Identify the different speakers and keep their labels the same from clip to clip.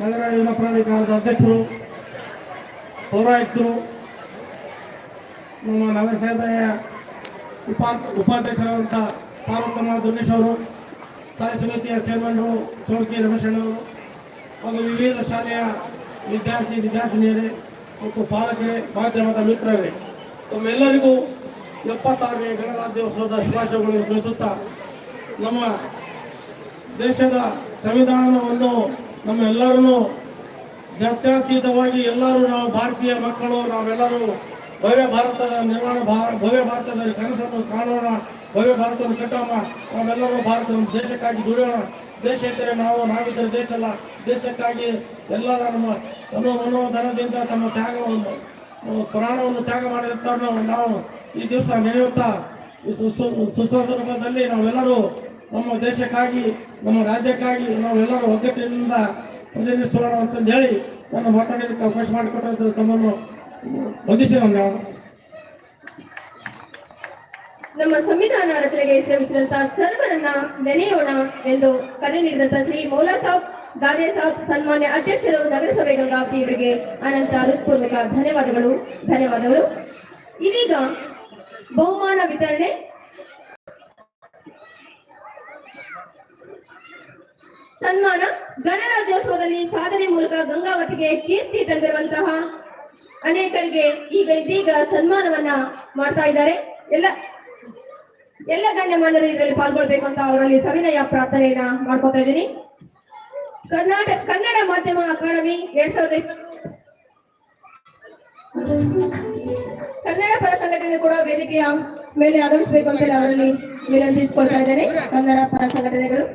Speaker 1: ನಗರ ಯುವ ಪ್ರಾಧಿಕಾರದ ಅಧ್ಯಕ್ಷರು, ಪೌರಾಯುಕ್ತರು, ನಮ್ಮ ನಗರಸಭೆಯ ಉಪಾ, ಉಪಾಧ್ಯಕ್ಷರಾದಂಥ ಪಾರ್ವತಮ್ಮ ದುರ್ಗೇಶ್ ಅವರು, ಸ್ಥಾಯಿ ಸಮಿತಿಯ ಚೇರ್ಮನ್ರು ಚೌಕಿ ರಮೇಶಣ್ಣವರು ಹಾಗೂ ವಿವಿಧ ಶಾಲೆಯ ವಿದ್ಯಾರ್ಥಿ, ವಿದ್ಯಾರ್ಥಿನಿಯರೇ ಮತ್ತು ಪಾಲಕರೇ, ಮಾಧ್ಯಮದ ಮಿತ್ರರೇ, ತಮ್ಮೆಲ್ಲರಿಗೂ ಎಪ್ಪತ್ತಾರನೇ ಗಣರಾಜ್ಯೋತ್ಸವದ ಶುಭಾಶಯಗಳನ್ನು ತಿಳಿಸುತ್ತಾ ನಮ್ಮ ದೇಶದ ಸಂವಿಧಾನವನ್ನು ನಮ್ಮೆಲ್ಲರನ್ನು ಜಾತ್ಯತೀತವಾಗಿ ಎಲ್ಲರೂ ನಾವು ಭಾರತೀಯ ಮಕ್ಕಳು, ನಾವೆಲ್ಲರೂ ಭವ್ಯ ಭಾರತದ ನಿರ್ಮಾಣ ಭವ್ಯ ಭಾರತದ ಕನಸನ್ನು ಕಾಣೋಣ, ಭವ್ಯ ಭಾರತವನ್ನು ಕಟ್ಟೋಣ, ನಾವೆಲ್ಲರೂ ಭಾರತ ದೇಶಕ್ಕಾಗಿ ದುಡಿಯೋಣ. ದೇಶ ಇದ್ದರೆ ನಾವು ನಾವಿದ್ದರೆ ದೇಶ ಅಲ್ಲ. ದೇಶಕ್ಕಾಗಿ ಎಲ್ಲರ ನಮ್ಮ ತಮ್ಮ ಮನೋಧನದಿಂದ ತಮ್ಮ ತ್ಯಾಗವನ್ನು ಪ್ರಾಣವನ್ನು ತ್ಯಾಗ ಮಾಡಿರ್ತಾರೋ ನಾವು ಈ ದಿವಸ ನೆನೆಯುತ್ತಾ, ಈ ಸುಸಂದರ್ಭದಲ್ಲಿ ನಾವೆಲ್ಲರೂ ನಮ್ಮ ದೇಶಕ್ಕಾಗಿ, ನಮ್ಮ ರಾಜ್ಯಕ್ಕಾಗಿ ನಾವೆಲ್ಲರೂ ಒಗ್ಗಟ್ಟಿನಿಂದ ಪ್ರತಿನಿಧಿಸೋಣ ಅಂತಂದು ಹೇಳಿ ನನ್ನ ಮಾತಾಡಲಿಕ್ಕೆ ಅವಕಾಶ ಮಾಡಿಕೊಟ್ಟಂತ ತಮ್ಮನ್ನು ವಂದಿಸಿ
Speaker 2: ನಮ್ಮ ಸಂವಿಧಾನ ರಚನೆಗೆ ಶ್ರಮಿಸಿದಂತ ಸರ್ವರನ್ನ ನೆನೆಯೋಣ ಎಂದು ಕರೆ ನೀಡಿದಂತ ಶ್ರೀ ಮೌಲಾ ಸಾಬ್ ಸಾಬ್ ಸನ್ಮಾನ್ಯ ಅಧ್ಯಕ್ಷರು ನಗರಸಭೆ ಗಂಗಾವತಿ ಇವರಿಗೆ ಅನಂತ ಹೃತ್ಪೂರ್ವಕ ಧನ್ಯವಾದಗಳು ಧನ್ಯವಾದಗಳು. ಇದೀಗ ಬಹುಮಾನ ವಿತರಣೆ ಸನ್ಮಾನ ಗಣರಾಜ್ಯೋತ್ಸವದಲ್ಲಿ ಸಾಧನೆ ಮೂಲಕ ಗಂಗಾವತಿಗೆ ಕೀರ್ತಿ ತಂದಿರುವಂತಹ ಅನೇಕರಿಗೆ ಈಗ ಇದೀಗ ಸನ್ಮಾನವನ್ನ ಮಾಡ್ತಾ ಇದ್ದಾರೆ. ಎಲ್ಲ ಎಲ್ಲ ಗಣ್ಯಮಾನ್ಯರು ಇದರಲ್ಲಿ ಪಾಲ್ಗೊಳ್ಬೇಕು ಅಂತ ಅವರಲ್ಲಿ ಸವಿನಯ ಪ್ರಾರ್ಥನೆಯನ್ನ ಮಾಡ್ಕೊತಾ ಇದ್ದೀನಿ. ಕರ್ನಾಟಕ ಕನ್ನಡ ಮಾಧ್ಯಮ ಅಕಾಡೆಮಿ ಎರಡ್ ಸಾವಿರದ ಇಪ್ಪತ್ತು. ಕನ್ನಡ ಪರ ಸಂಘಟನೆ ಕೂಡ ವೇದಿಕೆಯ ಮೇಲೆ ಆಗಮಿಸಬೇಕು ಅಂತ ಹೇಳಿ ಅವರಲ್ಲಿ ವಿನಂತಿಸಿಕೊಳ್ತಾ ಇದ್ದೇನೆ. ಕನ್ನಡ ಪರ ಸಂಘಟನೆಗಳು.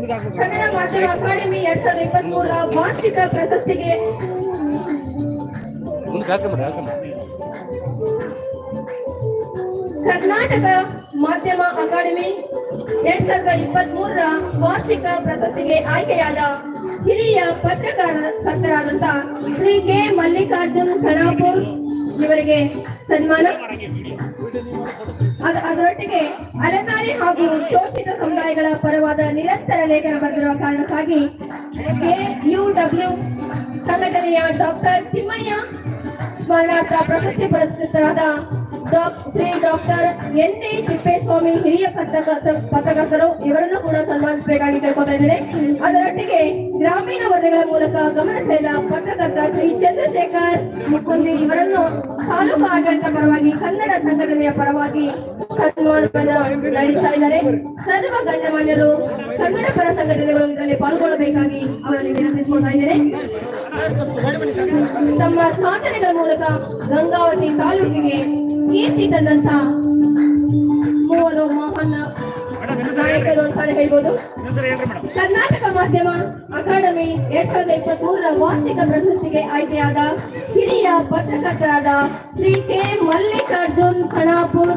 Speaker 2: ಕನ್ನಡ ಮಾಧ್ಯಮ ಅಕಾಡೆಮಿ ಎರಡ್ ಸಾವಿರದ ಇಪ್ಪತ್ತ್ ಮೂರರ ವಾರ್ಷಿಕ ಪ್ರಶಸ್ತಿಗೆ ಕರ್ನಾಟಕ ಮಾಧ್ಯಮ ಅಕಾಡೆಮಿ ಎರಡ್ ಸಾವಿರದ ಇಪ್ಪತ್ತ್ ಮೂರರ ವಾರ್ಷಿಕ ಪ್ರಶಸ್ತಿಗೆ ಆಯ್ಕೆಯಾದ ಹಿರಿಯ ಪತ್ರಕರ್ತರಾದಂತ ಶ್ರೀ ಕೆ ಮಲ್ಲಿಕಾರ್ಜುನ್ ಸಣಾಪುರ್ ಇವರಿಗೆ ಸನ್ಮಾನ. ಅದರೊಟ್ಟಿಗೆ ಅಲೆಮಾರಿ ಹಾಗೂ ಶೋಷಿತ ಸಮುದಾಯಗಳ ಪರವಾದ ನಿರಂತರ ಲೇಖನ ಬರೆದಿರುವ ಕಾರಣಕ್ಕಾಗಿ ಯು ಡಬ್ಲ್ಯೂ ಸಂಘಟನೆಯ ಡಾಕ್ಟರ್ ತಿಮ್ಮಯ್ಯ ಸ್ಮರಣಾರ್ಥ ಪ್ರಶಸ್ತಿ ಪುರಸ್ಕೃತರಾದ Shri doctor N D Thippeswamy ಹಿರಿಯ ಪತ್ರಕರ್ತ, ಪತ್ರಕರ್ತರು ಇವರನ್ನು ಕೂಡ ಸನ್ಮಾನಿಸಬೇಕಾಗಿ ಕೇಳ್ಕೊತಾ ಇದ್ದೇನೆ. ಅದರೊಟ್ಟಿಗೆ ಗ್ರಾಮೀಣ ವರದಿಗಳ ಮೂಲಕ ಗಮನ ಸೆಳೆದ ಪತ್ರಕರ್ತ ಶ್ರೀ ಚಂದ್ರಶೇಖರ್ ಮುಕುಂದಿ ಇವರನ್ನು ತಾಲೂಕು ಆಡಳಿತ ಪರವಾಗಿ ಕನ್ನಡ ಸಂಘಟನೆಯ ಪರವಾಗಿ ಸನ್ಮಾನವನ್ನು ನಡೆಸ್ತಾ ಇದ್ದಾರೆ. ಸರ್ವ ಗಣ್ಯಮಾನ್ಯರು ಕನ್ನಡ ಪರ ಸಂಘಟನೆಗಳು ಇದರಲ್ಲಿ ಪಾಲ್ಗೊಳ್ಳಬೇಕಾಗಿ ಅವರಲ್ಲಿ ವಿನಂತಿಸಿಕೊಳ್ತಾ ಇದ್ದೇನೆ. ತಮ್ಮ ಸಾಧನೆಗಳ ಮೂಲಕ ಗಂಗಾವತಿ ತಾಲೂಕಿಗೆ ಕೀರ್ತಿ ತಂದಂತ ಮೂವರು ಮಹಾನ್ ನಾಯಕರು ಅಂತಾನೆ ಹೇಳ್ಬೋದು. ಕರ್ನಾಟಕ ಮಾಧ್ಯಮ ಅಕಾಡೆಮಿ ಎರಡ್ ಸಾವಿರದ ಇಪ್ಪತ್ತ್ ಮೂರರ ವಾರ್ಷಿಕ ಪ್ರಶಸ್ತಿಗೆ ಆಯ್ಕೆಯಾದ ಹಿರಿಯ ಪತ್ರಕರ್ತರಾದ ಶ್ರೀ ಕೆ ಮಲ್ಲಿಕಾರ್ಜುನ್ ಸಣಾಪುರ್.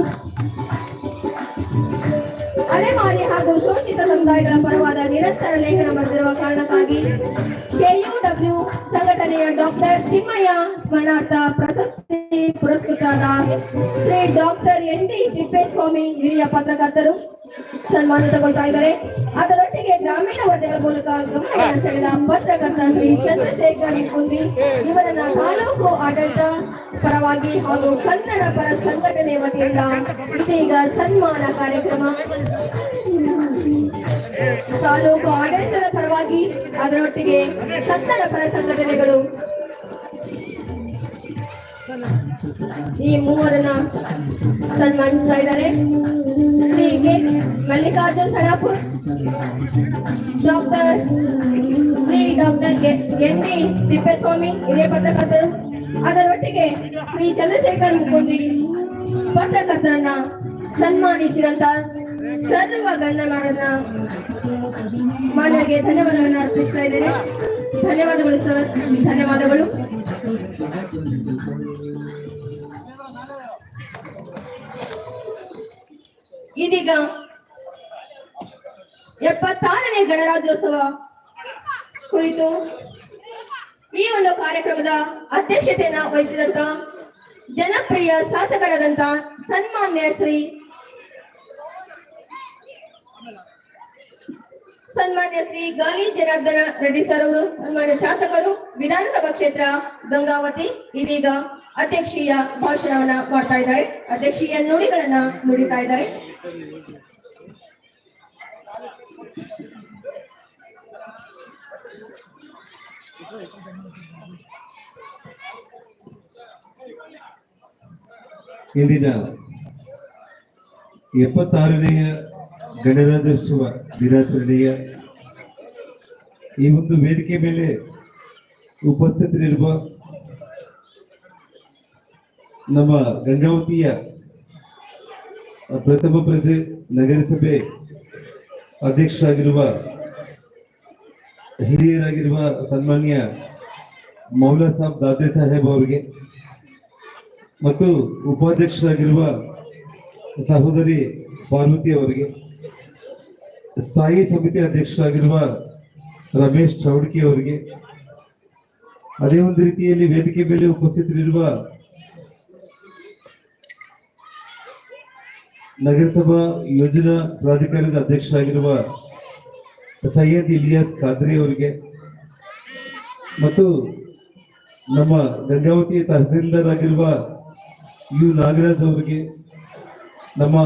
Speaker 2: ಅಲೆಮಾರಿ ಹಾಗೂ ಶೋಷಿತ ಸಮುದಾಯಗಳ ಪರವಾದ ನಿರಂತರ ಲೇಖನ ಬರೆದಿರುವ ಕಾರಣಕ್ಕಾಗಿ ಕೆಯುಡಬ್ಲ್ಯೂ ಸಂಘಟನೆಯ ಡಾಕ್ಟರ್ ತಿಮ್ಮಯ್ಯ ಸ್ಮರಣಾರ್ಥ ಪ್ರಶಸ್ತಿ ಪುರಸ್ಕೃತರಾದ Shri doctor N D Thippeswamy ಹಿರಿಯ ಪತ್ರಕರ್ತರು ಸನ್ಮಾನ ತಗೊಳ್ತಾ ಇದ್ದಾರೆ. ಅದರೊಟ್ಟಿಗೆ ಗ್ರಾಮೀಣ ವರದಿಗಳ ಮೂಲಕ ಗಮನ ಸೆಳೆದ ಪತ್ರಕರ್ತ ಶ್ರೀ ಚಂದ್ರಶೇಖರ್ ಕುಂದಿ ಇವರನ್ನ ತಾಲೂಕು ಆಡಳಿತ ಪರವಾಗಿ ಹಾಗೂ ಕನ್ನಡ ಪರ ಸಂಘಟನೆ ವತಿಯಿಂದ ಇದೀಗ ಸನ್ಮಾನ ಕಾರ್ಯಕ್ರಮ. ತಾಲೂಕು ಆಡಳಿತದ ಪರವಾಗಿ ಅದರೊಟ್ಟಿಗೆ ಕನ್ನಡ ಪರ ಸಂಘಟನೆಗಳು ಈ ಮೂವರನ್ನ ಸನ್ಮಾನಿಸ್ತಾ ಇದ್ದಾರೆ Shri K. Mallikarjun Sanapur doctor Shri doctor N. D Thippeswamy ಇದೇ ಪತ್ರಕರ್ತರು. ಅದರೊಟ್ಟಿಗೆ ಶ್ರೀ ಚಂದ್ರಶೇಖರ್ ಮುಕುಂದಿ ಪತ್ರಕರ್ತರನ್ನ ಸನ್ಮಾನಿಸಿದಂತ ಸರ್ವ ಗಣ್ಯಮಾರನ್ನ ಮಾನ್ಯರಿಗೆ ಧನ್ಯವಾದಗಳನ್ನ ಅರ್ಪಿಸ್ತಾ ಇದ್ದೇನೆ. ಧನ್ಯವಾದಗಳು, ಸರ್. ಧನ್ಯವಾದಗಳು. ಇದೀಗ ಎಪ್ಪತ್ತಾರನೇ ಗಣರಾಜ್ಯೋತ್ಸವ ಕುರಿತು ಈ ಒಂದು ಕಾರ್ಯಕ್ರಮದ ಅಧ್ಯಕ್ಷತೆಯನ್ನ ವಹಿಸಿದಂತ ಜನಪ್ರಿಯ ಶಾಸಕರಾದಂತ ಸನ್ಮಾನ್ಯ ಶ್ರೀ ಸನ್ಮಾನ್ಯ ಶ್ರೀ ಗಾಲಿ ಜನಾರ್ದನ ರೆಡ್ಡಿ ಸರ್ ಅವರು, ಸನ್ಮಾನ್ಯ ಶಾಸಕರು, ವಿಧಾನಸಭಾ ಕ್ಷೇತ್ರ ಗಂಗಾವತಿ ಇದೀಗ ಅಧ್ಯಕ್ಷೀಯ ಭಾಷಣವನ್ನ ಮಾಡ್ತಾ ಇದ್ದಾರೆ. ಅಧ್ಯಕ್ಷೀಯ ನುಡಿಗಳನ್ನ ನುಡಿತಾ ಇದ್ದಾರೆ.
Speaker 3: ಇಂದಿನ ಎಪ್ಪತ್ತಾರನೆಯ ಗಣರಾಜ್ಯೋತ್ಸವ ದಿನಾಚರಣೆಯ ಈ ಒಂದು ವೇದಿಕೆ ಮೇಲೆ ಉಪಸ್ಥಿತರಿರುವ ನಮ್ಮ ಗಂಗಾವತಿಯ ಪ್ರಥಮ ಪ್ರಜೆ ನಗರಸಭೆ ಅಧ್ಯಕ್ಷರಾಗಿರುವ, ಹಿರಿಯರಾಗಿರುವ ಸನ್ಮಾನ್ಯ ಮೌಲಾ ಸಾಬ್ ದಾದೆ ಸಾಹೇಬ್ ಅವರಿಗೆ ಮತ್ತು ಉಪಾಧ್ಯಕ್ಷರಾಗಿರುವ ಸಹೋದರಿ ಪಾರ್ವತಿ ಅವರಿಗೆ, ಸ್ಥಾಯಿ ಸಮಿತಿ ಅಧ್ಯಕ್ಷರಾಗಿರುವ ರಮೇಶ್ ಚೌಡ್ಕಿ ಅವರಿಗೆ, ಅದೇ ಒಂದು ರೀತಿಯಲ್ಲಿ ವೇದಿಕೆ ಮೇಲೆ ಉಪಸ್ಥಿತರಿರುವ ನಗರಸಭಾ ಯೋಜನಾ ಪ್ರಾಧಿಕಾರದ ಅಧ್ಯಕ್ಷರಾಗಿರುವ ಸೈಯದ್ ಇಲಿಯಾಸ್ ಖಾದ್ರಿ ಅವರಿಗೆ ಮತ್ತು ನಮ್ಮ ಗಂಗಾವತಿ ತಹಸೀಲ್ದಾರ್ ಆಗಿರುವ ಯು ನಾಗರಾಜ್ ಅವರಿಗೆ, ನಮ್ಮ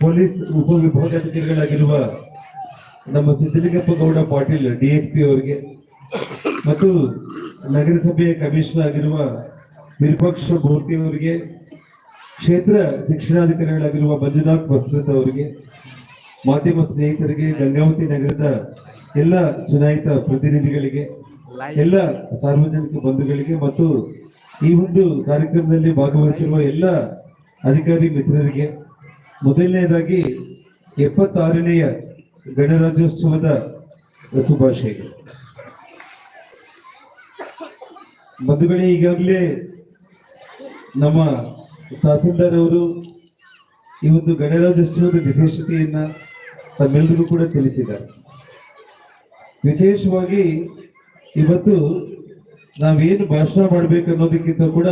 Speaker 3: ಪೊಲೀಸ್ ಉಪವಿಭಾಗಾಧಿಕಾರಿಗಳಾಗಿರುವ ನಮ್ಮ Siddalingappa Gowda Patil D S P ಅವರಿಗೆ ಮತ್ತು ನಗರಸಭೆಯ ಕಮಿಷನರ್ ಆಗಿರುವ ವಿರೂಪಾಕ್ಷ ಮೂರ್ತಿ ಅವರಿಗೆ ಕ್ಷೇತ್ರ ಶಿಕ್ಷಣಾಧಿಕಾರಿಗಳಾಗಿರುವ ಮಂಜುನಾಥ್ ವಸ್ತ್ರತ್ ಅವರಿಗೆ, ಮಾಧ್ಯಮ ಸ್ನೇಹಿತರಿಗೆ, ಗಂಗಾವತಿ ನಗರದ ಎಲ್ಲ ಚುನಾಯಿತ ಪ್ರತಿನಿಧಿಗಳಿಗೆ, ಎಲ್ಲ ಸಾರ್ವಜನಿಕ ಬಂಧುಗಳಿಗೆ ಮತ್ತು ಈ ಒಂದು ಕಾರ್ಯಕ್ರಮದಲ್ಲಿ ಭಾಗವಹಿಸಿರುವ ಎಲ್ಲ ಅಧಿಕಾರಿ ಮಿತ್ರರಿಗೆ ಮೊದಲನೆಯದಾಗಿ ಎಪ್ಪತ್ತಾರನೆಯ ಗಣರಾಜ್ಯೋತ್ಸವದ ಶುಭಾಶಯಗಳು. ಬಂಧುಗಳೇ, ಈಗಾಗಲೇ ನಮ್ಮ ತಹಸೀಲ್ದಾರ್ ಅವರು ಈ ಒಂದು ಗಣರಾಜ್ಯೋತ್ಸವದ ವಿಶೇಷತೆಯನ್ನ ತಮ್ಮೆಲ್ಲರಿಗೂ ಕೂಡ ತಿಳಿಸಿದ್ದಾರೆ. ವಿಶೇಷವಾಗಿ ಇವತ್ತು ನಾವೇನು ಭಾಷಣ ಮಾಡ್ಬೇಕು ಅನ್ನೋದಕ್ಕಿಂತ ಕೂಡ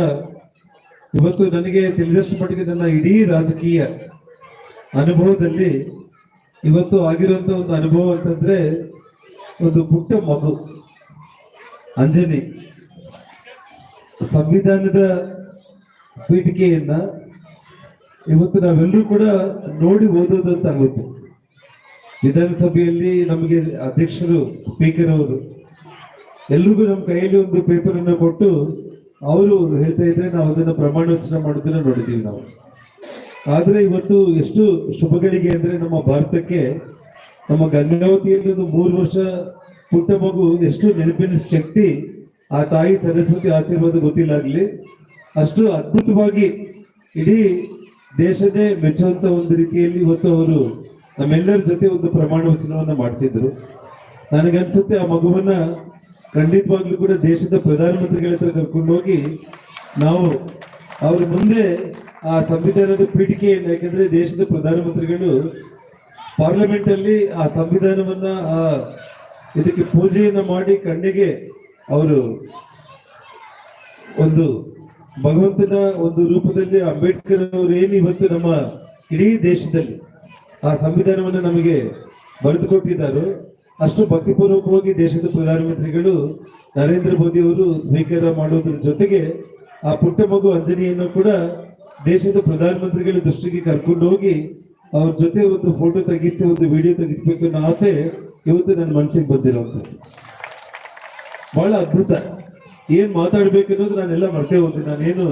Speaker 3: ಇವತ್ತು ನನಗೆ ತಿಳಿದಷ್ಟು ಮಟ್ಟಿಗೆ ನನ್ನ ಇಡೀ ರಾಜಕೀಯ ಅನುಭವದಲ್ಲಿ ಇವತ್ತು ಆಗಿರುವಂತ ಒಂದು ಅನುಭವ ಅಂತಂದ್ರೆ ಒಂದು ಪುಟ್ಟ ಮಗು, ಅಂಜನಿ. ಸಂವಿಧಾನದ ಪೀಠಿಕೆಯನ್ನ ಇವತ್ತು ನಾವೆಲ್ಲರೂ ಕೂಡ ನೋಡಿ ಓದೋದಂತಾಗುತ್ತೆ ವಿಧಾನಸಭೆಯಲ್ಲಿ ನಮಗೆ ಅಧ್ಯಕ್ಷರು, ಸ್ಪೀಕರ್ ಅವರು, ಎಲ್ರಿಗೂ ನಮ್ಮ ಕೈಯಲ್ಲಿ ಒಂದು ಪೇಪರ್ ಅನ್ನು ಕೊಟ್ಟು ಅವರು ಹೇಳ್ತಾ ಇದ್ರೆ ನಾವು ಅದನ್ನ ಪ್ರಮಾಣ ವಚನ ಮಾಡೋದನ್ನ ನೋಡಿದೀವಿ ನಾವು. ಆದ್ರೆ ಇವತ್ತು ಎಷ್ಟು ಶುಭಗಳಿಗೆ ಅಂದ್ರೆ ನಮ್ಮ ಭಾರತಕ್ಕೆ ನಮ್ಮ ಗಂಗಾವತಿಯಲ್ಲಿ ಒಂದು ಮೂರು ವರ್ಷ ಪುಟ್ಟ ಮಗು ಎಷ್ಟು ನೆನಪಿನ ಶಕ್ತಿ ಆ ತಾಯಿ ಸರಸ್ವತಿ ಆಶೀರ್ವಾದ ಗೊತ್ತಿಲ್ಲಾಗ್ಲಿ ಅಷ್ಟು ಅದ್ಭುತವಾಗಿ ಇಡೀ ದೇಶದೇ ಮೆಚ್ಚುವಂತ ಒಂದು ರೀತಿಯಲ್ಲಿ ಇವತ್ತು ಅವರು ನಮ್ಮೆಲ್ಲರ ಜೊತೆ ಒಂದು ಪ್ರಮಾಣ ವಚನವನ್ನ ಮಾಡ್ತಿದ್ರು. ನನಗನ್ಸುತ್ತೆ ಆ ಮಗುವನ್ನ ಖಂಡಿತವಾಗ್ಲೂ ಕೂಡ ದೇಶದ ಪ್ರಧಾನಮಂತ್ರಿಗಳ ಹತ್ರ ಕರ್ಕೊಂಡು ಹೋಗಿ ನಾವು ಅವ್ರ ಮುಂದೆ ಆ ಸಂವಿಧಾನದ ಪೀಠಿಕೆಯನ್ನು ಯಾಕಂದ್ರೆ ದೇಶದ ಪ್ರಧಾನಮಂತ್ರಿಗಳು ಪಾರ್ಲಿಮೆಂಟ್ ಅಲ್ಲಿ ಆ ಸಂವಿಧಾನವನ್ನ, ಆ ಇದಕ್ಕೆ ಪೂಜೆಯನ್ನ ಮಾಡಿ ಕಣ್ಣಿಗೆ ಅವರು ಒಂದು ಭಗವಂತನ ಒಂದು ರೂಪದಲ್ಲಿ ಅಂಬೇಡ್ಕರ್ ಅವರು ಏನು ಇವತ್ತು ನಮ್ಮ ಇಡೀ ದೇಶದಲ್ಲಿ ಆ ಸಂವಿಧಾನವನ್ನು ನಮಗೆ ಬರೆದುಕೊಟ್ಟಿದ್ದಾರೆ ಅಷ್ಟು ಭಕ್ತಿಪೂರ್ವಕವಾಗಿ ದೇಶದ ಪ್ರಧಾನಮಂತ್ರಿಗಳು ನರೇಂದ್ರ ಮೋದಿ ಅವರು ಸ್ವೀಕಾರ ಮಾಡೋದ್ರ ಜೊತೆಗೆ ಆ ಪುಟ್ಟ ಮಗು ಅಂಜನಿಯನ್ನು ಕೂಡ ದೇಶದ ಪ್ರಧಾನಮಂತ್ರಿಗಳ ದೃಷ್ಟಿಗೆ ಕರ್ಕೊಂಡು ಹೋಗಿ ಅವ್ರ ಜೊತೆ ಒಂದು ಫೋಟೋ ತೆಗಿಸಿ, ಒಂದು ವಿಡಿಯೋ ತೆಗಿಸ್ಬೇಕು ಅನ್ನೋ ಆಸೆ ಇವತ್ತು ನನ್ನ ಮನಸ್ಸಿಗೆ ಬಂದಿರುವಂಥದ್ದು ಬಹಳ ಅದ್ಭುತ. ಏನ್ ಮಾತಾಡ್ಬೇಕನ್ನೋದು ನಾನೆಲ್ಲ ಮರ್ತೇ ಹೋದೆ. ನಾನೇನು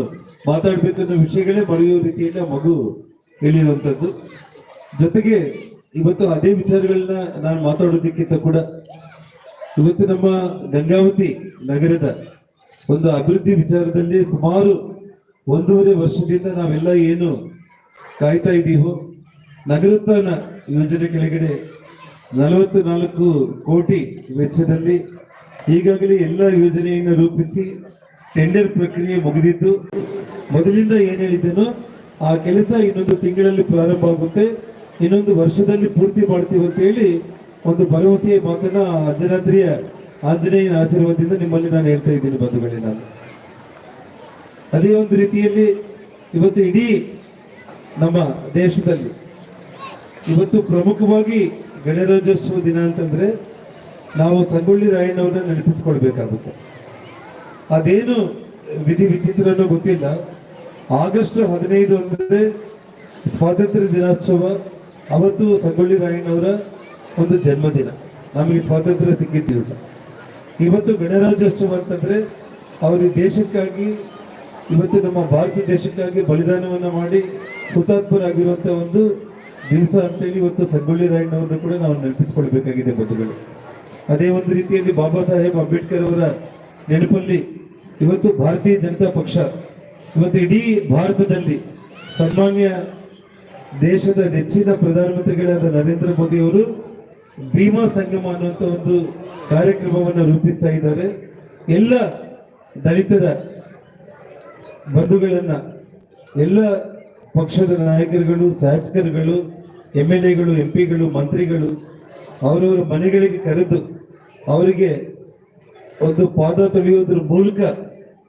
Speaker 3: ಮಾತಾಡ್ಬೇಕನ್ನೋ ವಿಷಯಗಳೇ ಮರೆಯೋ ರೀತಿಯಿಂದ ಮಗು ಹೇಳಿರುವಂತದ್ದು ಜೊತೆಗೆ ಇವತ್ತು ಅದೇ ವಿಚಾರಗಳನ್ನ ನಾನು ಮಾತಾಡೋದಕ್ಕಿಂತ ಕೂಡ ಇವತ್ತು ನಮ್ಮ ಗಂಗಾವತಿ ನಗರದ ಒಂದು ಅಭಿವೃದ್ಧಿ ವಿಚಾರದಲ್ಲಿ ಸುಮಾರು ಒಂದೂವರೆ ವರ್ಷದಿಂದ ನಾವೆಲ್ಲ ಏನು ಕಾಯ್ತಾ ಇದ್ದೀವೋ, ನಗರೋತ್ಥಾನ ಯೋಜನೆ ಕೆಳಗಡೆ ನಲವತ್ತು ನಾಲ್ಕು ಕೋಟಿ ವೆಚ್ಚದಲ್ಲಿ ಈಗಾಗಲೇ ಎಲ್ಲ ಯೋಜನೆಯನ್ನು ರೂಪಿಸಿ ಟೆಂಡರ್ ಪ್ರಕ್ರಿಯೆ ಮುಗಿದಿದ್ದು, ಮೊದಲಿಂದ ಏನ್ ಹೇಳಿದ್ದೇನೋ, ಆ ಕೆಲಸ ಇನ್ನೊಂದು ತಿಂಗಳಲ್ಲಿ ಪ್ರಾರಂಭ ಆಗುತ್ತೆ. ಇನ್ನೊಂದು ವರ್ಷದಲ್ಲಿ ಪೂರ್ತಿ ಮಾಡ್ತೀವಿ ಅಂತ ಹೇಳಿ ಒಂದು ಭರವಸೆಯ ಮಾತನ್ನ ಆ ಅಂಜನಾದ್ರಿಯ ಆಂಜನೇಯನ ಆಶೀರ್ವಾದದಿಂದ ನಿಮ್ಮಲ್ಲಿ ನಾನು ಹೇಳ್ತಾ ಇದ್ದೀನಿ ಬಂಧುಗಳೇ ನಾನು. ಅದೇ ಒಂದು ರೀತಿಯಲ್ಲಿ ಇವತ್ತು ಇಡೀ ನಮ್ಮ ದೇಶದಲ್ಲಿ, ಇವತ್ತು ಪ್ರಮುಖವಾಗಿ ಗಣರಾಜ್ಯೋತ್ಸವ ದಿನ ಅಂತಂದ್ರೆ ನಾವು ಸಂಗೊಳ್ಳಿ ರಾಯಣ್ಣವ್ರನ್ನ ನೆನಪಿಸ್ಕೊಳ್ಬೇಕಾಗುತ್ತೆ. ಅದೇನು ವಿಧಿ ವಿಚಿತ್ರನೋ ಗೊತ್ತಿಲ್ಲ. ಆಗಸ್ಟ್ ಹದಿನೈದು ಅಂದರೆ ಸ್ವಾತಂತ್ರ್ಯ ದಿನೋತ್ಸವ ಅವತ್ತು ಸಂಗೊಳ್ಳಿ ರಾಯಣ್ಣವರ ಒಂದು ಜನ್ಮದಿನ. ನಮಗೆ ಸ್ವಾತಂತ್ರ್ಯ ಸಿಕ್ಕಿದ ದಿವಸ. ಇವತ್ತು ಗಣರಾಜ್ಯೋತ್ಸವ ಅಂತಂದ್ರೆ ಅವರು ದೇಶಕ್ಕಾಗಿ, ಇವತ್ತು ನಮ್ಮ ಭಾರತ ದೇಶಕ್ಕಾಗಿ ಬಲಿದಾನವನ್ನು ಮಾಡಿ ಹುತಾತ್ಮರಾಗಿರುವಂತ ಒಂದು ದಿವಸ ಅಂತೇಳಿ ಇವತ್ತು ಸಂಗೊಳ್ಳಿ ರಾಯಣ್ಣವ್ರನ್ನ ಕೂಡ ನಾವು ನೆನಪಿಸ್ಕೊಳ್ಬೇಕಾಗಿದೆ ಬಂಧುಗಳು. ಅದೇ ಒಂದು ರೀತಿಯಲ್ಲಿ ಬಾಬಾ ಸಾಹೇಬ್ ಅಂಬೇಡ್ಕರ್ ಅವರ ನೆನಪಲ್ಲಿ ಇವತ್ತು ಭಾರತೀಯ ಜನತಾ ಪಕ್ಷ, ಇವತ್ತು ಇಡೀ ಭಾರತದಲ್ಲಿ ಸನ್ಮಾನ್ಯ ದೇಶದ ನೆಚ್ಚಿನ ಪ್ರಧಾನಮಂತ್ರಿಗಳಾದ ನರೇಂದ್ರ ಮೋದಿ ಅವರು ಭೀಮಾ ಸಂಗಮ ಅನ್ನುವಂಥ ಒಂದು ಕಾರ್ಯಕ್ರಮವನ್ನು ರೂಪಿಸ್ತಾ ಇದ್ದಾರೆ. ಎಲ್ಲ ದಲಿತರ ಬಂಧುಗಳನ್ನ, ಎಲ್ಲ ಪಕ್ಷದ ನಾಯಕರುಗಳು, ಶಾಸಕರುಗಳು ಎಂ ಎಲ್ ಎಗಳು, ಎಂ ಪಿಗಳು, ಮಂತ್ರಿಗಳು, ಅವರವರ ಮನೆಗಳಿಗೆ ಕರೆದು ಅವರಿಗೆ ಒಂದು ಪಾದ ತೊಳೆಯೋದ್ರ ಮೂಲಕ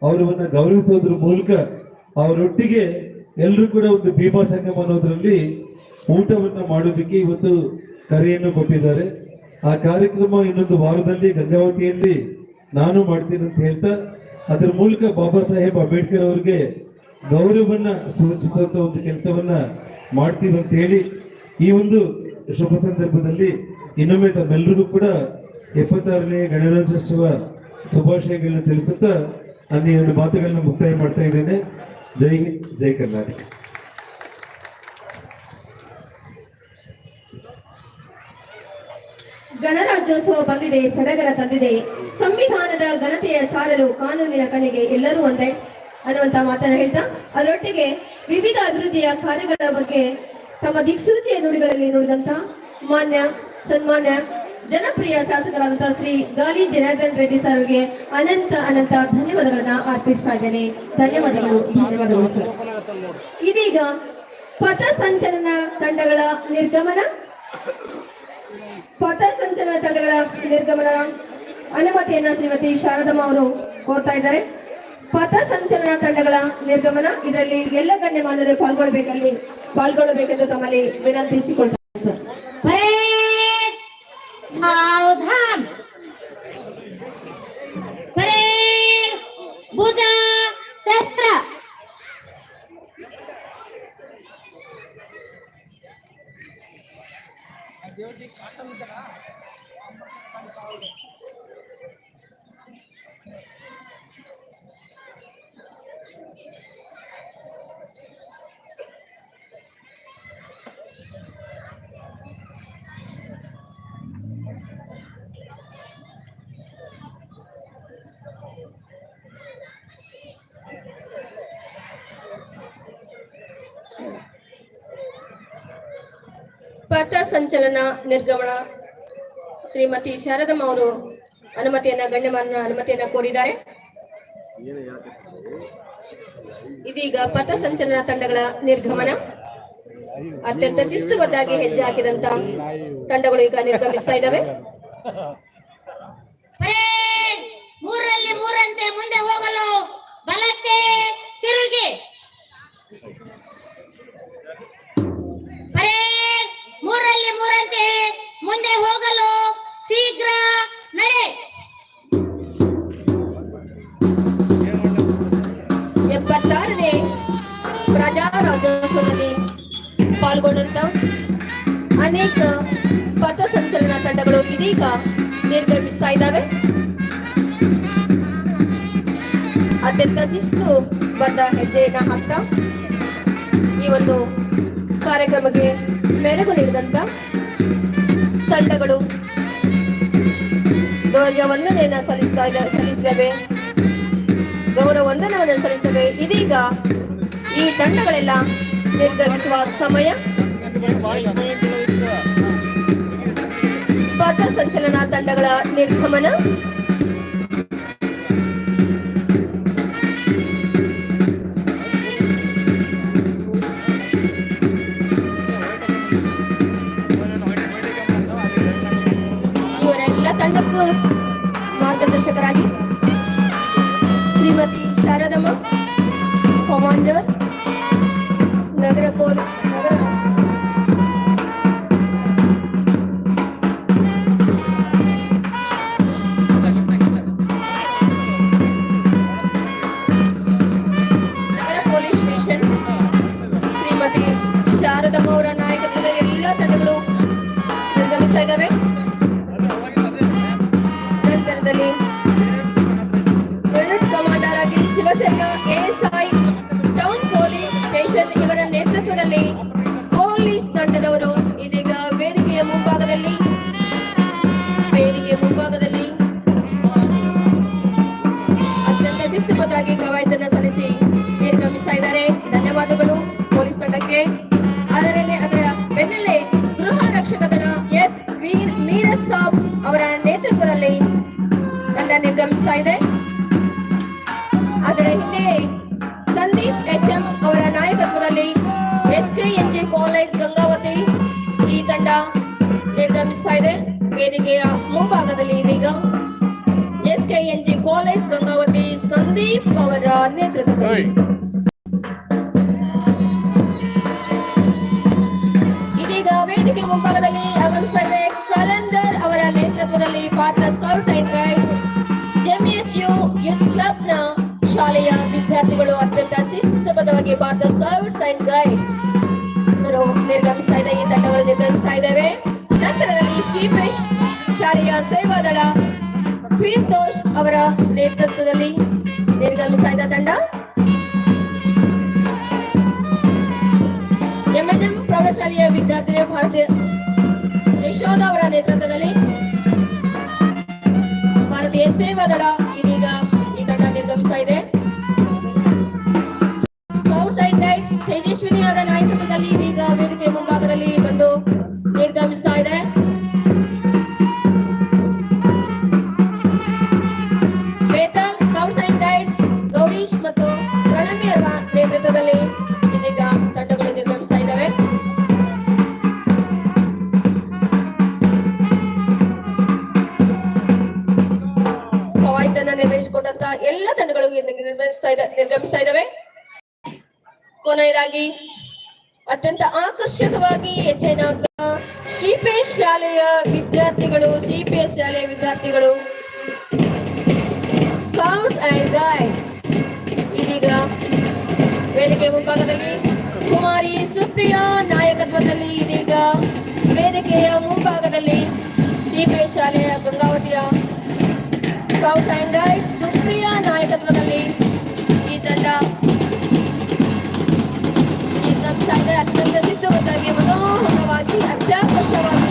Speaker 3: ಅವರನ್ನು ಗೌರವಿಸೋದ್ರ ಮೂಲಕ, ಅವರೊಟ್ಟಿಗೆ ಎಲ್ಲರೂ ಕೂಡ ಒಂದು ಭೀಮಾ ಸಂಗಮ ಅನ್ನೋದ್ರಲ್ಲಿ ಊಟವನ್ನ ಮಾಡೋದಕ್ಕೆ ಇವತ್ತು ಕರೆಯನ್ನು ಕೊಟ್ಟಿದ್ದಾರೆ. ಆ ಕಾರ್ಯಕ್ರಮ ಇನ್ನೊಂದು ವಾರದಲ್ಲಿ ಗಂಗಾವತಿಯಲ್ಲಿ ನಾನು ಮಾಡ್ತೀನಿ ಅಂತ ಹೇಳ್ತಾ, ಅದರ ಮೂಲಕ ಬಾಬಾ ಸಾಹೇಬ್ ಅಂಬೇಡ್ಕರ್ ಅವರಿಗೆ ಗೌರವವನ್ನ ಸೂಚಿಸುವಂತ ಒಂದು ಕೆಲಸವನ್ನ ಮಾಡ್ತೀವಿ ಅಂತ ಹೇಳಿ ಈ ಒಂದು ಶುಭ ಸಂದರ್ಭದಲ್ಲಿ ಇನ್ನೊಮ್ಮೆ ತಮ್ಮೆಲ್ಲರಿಗೂ ಕೂಡ ಎಪ್ಪತ್ತಾರನೇ ಗಣರಾಜ್ಯೋತ್ಸವ ಶುಭಾಶಯಗಳನ್ನ ತಿಳಿಸುತ್ತಾ ಅಲ್ಲಿ ಎರಡು ಮಾತುಗಳನ್ನ ಮುಕ್ತಾಯ ಮಾಡ್ತಾ ಇದ್ದೇನೆ. ಜೈ ಹಿಂದ್, ಜೈ ಕರ್ನಾಟಕ.
Speaker 2: ಗಣರಾಜ್ಯೋತ್ಸವ ಬಂದಿದೆ, ಸಡಗರ ತಂದಿದೆ. ಸಂವಿಧಾನದ ಘನತೆಯ ಸಾರಲು ಕಾನೂನಿನ ಕಣಿಗೆ ಎಲ್ಲರೂ ಒಂದೇ ಅನ್ನುವಂತ ಮಾತನ್ನ ಹೇಳ್ತಾ, ಅದರೊಟ್ಟಿಗೆ ವಿವಿಧ ಅಭಿವೃದ್ಧಿಯ ಕಾರ್ಯಗಳ ಬಗ್ಗೆ ತಮ್ಮ ದಿಕ್ಸೂಚಿಯ ನುಡಿಗಳಲ್ಲಿ ನುಡಿದಂತ ಮಾನ್ಯ, ಸನ್ಮಾನ್ಯ ಜನಪ್ರಿಯ ಶಾಸಕರಾದಂತಹ ಶ್ರೀ ಗಾಲಿ ಜನಾರ್ದನ್ ರೆಡ್ಡಿ ಸರ್ ಅವರಿಗೆ ಅನಂತ ಅನಂತ ಧನ್ಯವಾದಗಳನ್ನ ಅರ್ಪಿಸ್ತಾ ಇದ್ದೇನೆ. ಧನ್ಯವಾದಗಳು ಧನ್ಯವಾದಗಳು ಸರ್. ಇದೀಗ ಪಥಸಂಚಲನ ತಂಡಗಳ ನಿರ್ಗಮನ. ಪಥಸಂಚಲನ ತಂಡಗಳ ನಿರ್ಗಮನ ಅನುಮತಿಯನ್ನ ಶ್ರೀಮತಿ ಶಾರದಮ್ಮ ಅವರು ಕೋರ್ತಾ ಇದ್ದಾರೆ. ಪಥ ಸಂಚಲನ ತಂಡಗಳ ನಿರ್ಗಮನ. ಇದರಲ್ಲಿ ಎಲ್ಲ ಗಣ್ಯಮಾನ್ಯರು ಪಾಲ್ಗೊಳ್ಳಬೇಕಲ್ಲಿ ಪಾಲ್ಗೊಳ್ಳಬೇಕೆಂದು ತಮ್ಮಲ್ಲಿ ವಿನಂತಿಸಿಕೊಳ್ತಾರೆ ಪಥಸಂಚಲನ ನಿರ್ಗಮನ ಶ್ರೀಮತಿ ಶಾರದಮ್ಮ ಅವರು ಅನುಮತಿಯನ್ನ ಗಣ್ಯಮಾನ ಅನುಮತಿಯನ್ನ ಕೋರಿದ್ದಾರೆ. ಇದೀಗ ಪಥಸಂಚಲನ ತಂಡಗಳ ನಿರ್ಗಮನ. ಅತ್ಯಂತ ಶಿಸ್ತುಬದ್ಧಾಗಿ ಹೆಜ್ಜೆ ಹಾಕಿದಂತ ತಂಡಗಳು ಈಗ ನಿರ್ಗಮಿಸ್ತಾ ಇದ್ದಾವೆ. ಇದೀಗ ನಿರ್ಗಮಿಸ್ತಾ ಇದ್ದಾವೆ ಅತ್ಯಂತ ಶಿಸ್ತು ಬಂದ ಹೆಜ್ಜೆಯನ್ನ ಹಾಕ್ತಾ ಈ ಒಂದು ಕಾರ್ಯಕ್ರಮಕ್ಕೆ ಮೆರುಗು ನೀಡಿದಂತ ತಂಡಗಳು ಧ್ವಜ ವಂದನೆಯನ್ನ ಸಲ್ಲಿಸ್ತಾ ಇದ್ದ ಸಲ್ಲಿಸಿದವೆ. ಗೌರವ ವಂದನವನ್ನು ಸಲ್ಲಿಸ್ತವೆ ಇದೀಗ ಈ ತಂಡಗಳೆಲ್ಲ ನಿರ್ಗಮಿಸುವ ಸಮಯ. ಸಂಚಲನ ತಂಡಗಳ ನಿರ್ಗಮನ. ಇವರೆಲ್ಲ ತಂಡಕ್ಕೂ ಮಾರ್ಗದರ್ಶಕರಾಗಿ late. ನಿರ್ಗಮಿಸ್ತಾ ಇದೆ. ವೇದಿಕೆಯ ಮುಂಭಾಗದಲ್ಲಿ ಇದೀಗ S K N G college Gangavathi Sandeep ಅವರ ನೇತೃತ್ವದಲ್ಲಿ. ಇದೀಗ ವೇದಿಕೆ ಮುಂಭಾಗದಲ್ಲಿ ಆಗಮಿಸ್ತಾ ಇದೆ ಕಲಂದರ್ ಅವರ ನೇತೃತ್ವದಲ್ಲಿ ಪಾತ್ರ scouts and guides. Jamiat U youth ಕ್ಲಬ್ನ ಶಾಲೆಯ ವಿದ್ಯಾರ್ಥಿಗಳು ಅತ್ಯಂತ ಶಿಸ್ತುಬದ್ಧವಾಗಿ ಪಾತ್ರ ಸ್ಕೌಟ್ಸ್ ಅಂಡ್ ಗೈಡ್ಸ್. ನಿರ್ಗಮಿಸ್ತಾ ಇದೆ ಈ ತಂಡಗಳು ನಿರ್ಗಮಿಸ್ತಾ ಇದ್ದೇವೆ. ಶ್ರೀಪೇಶ್ ಶಾಲೆಯ ಸೇವಾದಳ ಫೀರ್ದೋಷ್ ಅವರ ನೇತೃತ್ವದಲ್ಲಿ ನಿರ್ಗಮಿಸ್ತಾ ಇದ್ದ ತಂಡ. ಎಂಎನ್ಎಂ ಪ್ರೌಢಶಾಲೆಯ ವಿದ್ಯಾರ್ಥಿನಿಯ ಭಾರತೀಯ ಯಶೋಧ ಅವರ ನೇತೃತ್ವದಲ್ಲಿ ಭಾರತೀಯ ಸೇವಾ ದಳ ಇದೀಗ ಈ ತಂಡ ನಿರ್ಗಮಿಸ್ತಾ ಇದೆ. ಸ್ಕೌಟ್ಸ್ ಅಂಡ್ ಗೈಡ್ಸ್ ತೇಜಸ್ವಿನಿ ಅವರ ನಾಯಕತ್ವದಲ್ಲಿ ಇದೀಗ ವೇದಿಕೆ ಮುಂಭಾಗದಲ್ಲಿ ಬಂದು ನಿರ್ಗಮಿಸ್ತಾ ಇದೆ. ನೇತೃತ್ವದಲ್ಲಿ ಇದೀಗ ತಂಡಗಳು ನಿರ್ಗಮಿಸ್ತಾ ಇದ್ದಾವೆ. ಕವಾಯತನ್ನ ನಿರ್ವಹಿಸಿಕೊಂಡಂತ ಎಲ್ಲ ತಂಡಗಳು ನಿರ್ವಹಿಸ್ತಾ ಇದ್ದ ನಿರ್ಗಮಿಸ್ತಾ ಇದ್ದಾವೆ. ಕೊನೆಯದಾಗಿ ಅತ್ಯಂತ ಆಕರ್ಷಕವಾಗಿ ಹೆಜ್ಜೆನ ಸಿಪಿಎಸ್ ಶಾಲೆಯ ವಿದ್ಯಾರ್ಥಿಗಳು ಸಿಪಿಎಸ್ ಶಾಲೆಯ ವಿದ್ಯಾರ್ಥಿಗಳು ಸ್ಕೌಟ್ಸ್ ಅಂಡ್ ಗೈಡ್ಸ್ ಇದೀಗ ವೇದಿಕೆ ಮುಂಭಾಗದಲ್ಲಿ ಕುಮಾರಿ ಸುಪ್ರಿಯಾ ನಾಯಕತ್ವದಲ್ಲಿ ಇದೀಗ ವೇದಿಕೆಯ ಮುಂಭಾಗದಲ್ಲಿ ಸಿಪಿ ಶಾಲೆಯ ಗಂಗಾವತಿಯ ಸ್ಕೌಟ್ಸ್ ಅಂಡ್ ಗೈಡ್ಸ್ ಸುಪ್ರಿಯಾ ನಾಯಕತ್ವದಲ್ಲಿ ಈ ತಂಡ ಅತ್ಯಂತ ಮನೋಹರವಾಗಿ ಅತ್ಯಾಕರ್ಷವಾಗಿ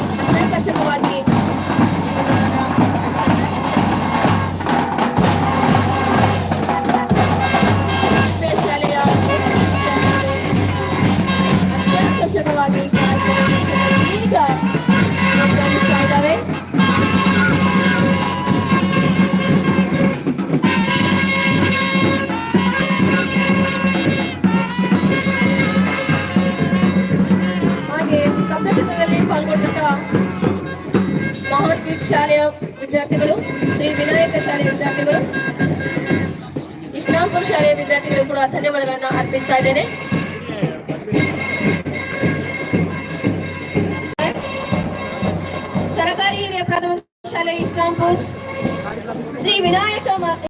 Speaker 2: ಶಾಲೆಯ ವಿದ್ಯಾರ್ಥಿಗಳು. ಇಸ್ಲಾಂಪುರ ಶಾಲೆಯ ವಿದ್ಯಾರ್ಥಿಗಳು ಕೂಡ ಧನ್ಯವಾದಗಳನ್ನು ಅರ್ಪಿಸ್ತಾ ಇದ್ದೇನೆ. ಸರ್ಕಾರಿ ಪ್ರಾಥಮಿಕ ಶಾಲೆ ಇಸ್ಲಾಂಪುರ್.